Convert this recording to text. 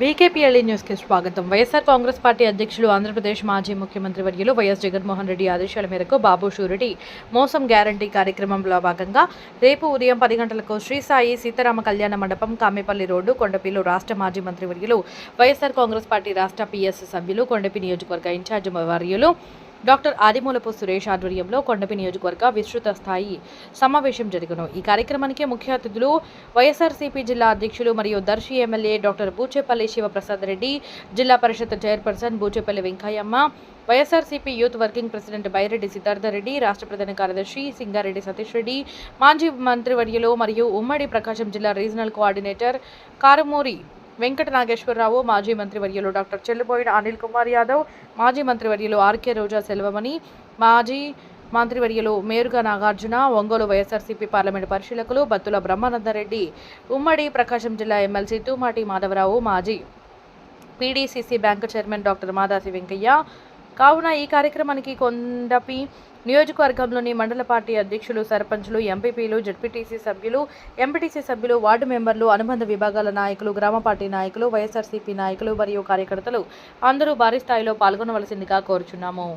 బీకేపీఎల్ఈ న్యూస్కి స్వాగతం. వైఎస్ఆర్ కాంగ్రెస్ పార్టీ అధ్యక్షులు ఆంధ్రప్రదేశ్ మాజీ ముఖ్యమంత్రి వర్యులు వైఎస్ జగన్మోహన్ రెడ్డి ఆదేశాల మేరకు బాబు షూరిటీ మోసం గ్యారంటీ కార్యక్రమంలో భాగంగా రేపు ఉదయం పది గంటలకు శ్రీ సాయి సీతారామ కళ్యాణ మండపం కామేపల్లి రోడ్డు కొండపిలో రాష్ట్ర మాజీ మంత్రి వర్యులు వైఎస్ఆర్ కాంగ్రెస్ పార్టీ రాష్ట్ర పీఎస్ సభ్యులు కొండపి నియోజకవర్గ ఇన్ఛార్జ్ వర్యులు డాక్టర్ ఆదిమూలపు సురేష్ ఆధ్వర్యంలో కొండపి నియోజకవర్గ విస్తృత స్థాయి సమావేశం జరుగును. ఈ కార్యక్రమానికి ముఖ్య అతిథులు వైఎస్ఆర్సీపీ జిల్లా అధ్యక్షులు మరియు Darsi MLA doctor Buchepalli Sivaprasad Reddy Zilla Parishad chairperson Buchepalli Venkayamma YSRCP youth working president Byreddy Siddharth Reddy రాష్ట్ర ప్రధాన కార్యదర్శి సింగారెడ్డి సతీష్ రెడ్డి మాజీ మంత్రివర్యులు మరియు ఉమ్మడి ప్రకాశం జిల్లా రీజనల్ కోఆర్డినేటర్ కారుమూరి వెంకట నాగేశ్వరరావు మాజీ మంత్రివర్యులు డాక్టర్ చెల్లుబోయిన అనిల్ కుమార్ యాదవ్ మాజీ మంత్రివర్యులు ఆర్కే రోజా సెల్వమణి మాజీ మంత్రివర్యులు మేరుగా నాగార్జున ఒంగోలు వైఎస్ఆర్సీపీ పార్లమెంటు పరిశీలకులు బత్తుల బ్రహ్మానందరెడ్డి ఉమ్మడి ప్రకాశం జిల్లా ఎమ్మెల్సీ తూమాటి మాధవరావు మాజీ PDCC bank chairman doctor Madasi Venkayya కావున ఈ కార్యక్రమానికి కొండపి నియోజకవర్గంలోని మండల పార్టీ అధ్యక్షులు సర్పంచులు ఎంపీపీలు జడ్పీటీసీ సభ్యులు ఎంపీటీసీ సభ్యులు వార్డు మెంబర్లు అనుబంధ విభాగాల నాయకులు గ్రామ పార్టీ నాయకులు వైఎస్ఆర్సీపీ నాయకులు మరియు కార్యకర్తలు అందరూ భారీ స్థాయిలో పాల్గొనవలసిందిగా కోరుచున్నాము.